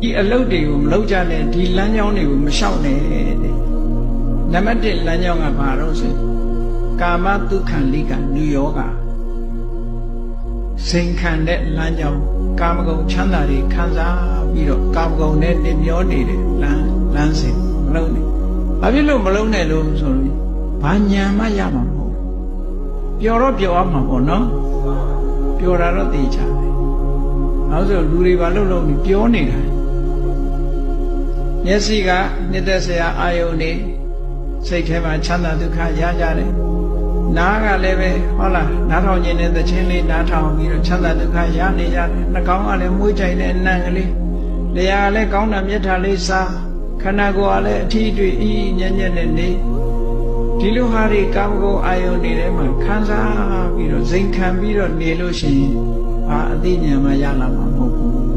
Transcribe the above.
ဒီအလုတ်တွေကိုမလုပ်ကြနဲ့ဒီလမ်းကြောင်းတွေကိုမလျှောက်နဲ့တဲ့နံပါတ်1လမ်းကြောင်းကဘာလို့ဆိုရင်ကာမတုခံလိကနုယောဂစိန်ခံတဲ့လမ်းကြောင်းကာမဂုဏ်ချမ်းသာတွေခံစားပြီးတော့ကာမဂုဏ်နဲ့တမျောနေတဲ့လမ်းလမ်းစဉ်မလုံးနဲ့ဘာဖြစ်လို့မလုံးနဲ့လို့ဆိုလို့ဘာညာမှရမှာမဟုတ်ပျော်တော့ပျော်အောင်မှာပေါ့နော်ပျော်တာတော့သိချတယ်နောက်ဆိုလူတွေဘာလို့လုံးပြီးပြောနေတာ မျက်စိကနှစ်သက်စရာအာယုန်နေစိတ်ထဲမှာချမ်းသာဒုက္ခရကြတယ်နားကလည်းပဲဟုတ်လားနားထောင်ခြင်းနဲ့သချင်းလေးနားထောင်ပြီးတော့ချမ်းသာဒုက္ခရနေကြတယ်နှာခေါင်းကလည်းမွေးကြိုင်တဲ့အနံ့ကလေးလျှာကလည်းကောင်းတာမြတ်တာလေးစားခန္ဓာကိုယ်ကလည်းအထီးအတွေ့အီးညံ့ညံ့နဲ့နေဒီလိုဟာတွေကာမဂုဏ်အာယုန်တွေထဲမှာခံစားပြီးတော့ဇိမ်ခံပြီးတော့နေလို့ရှိရင်ဘာအသိဉာဏ်မှရလာမှာမဟုတ်ဘူး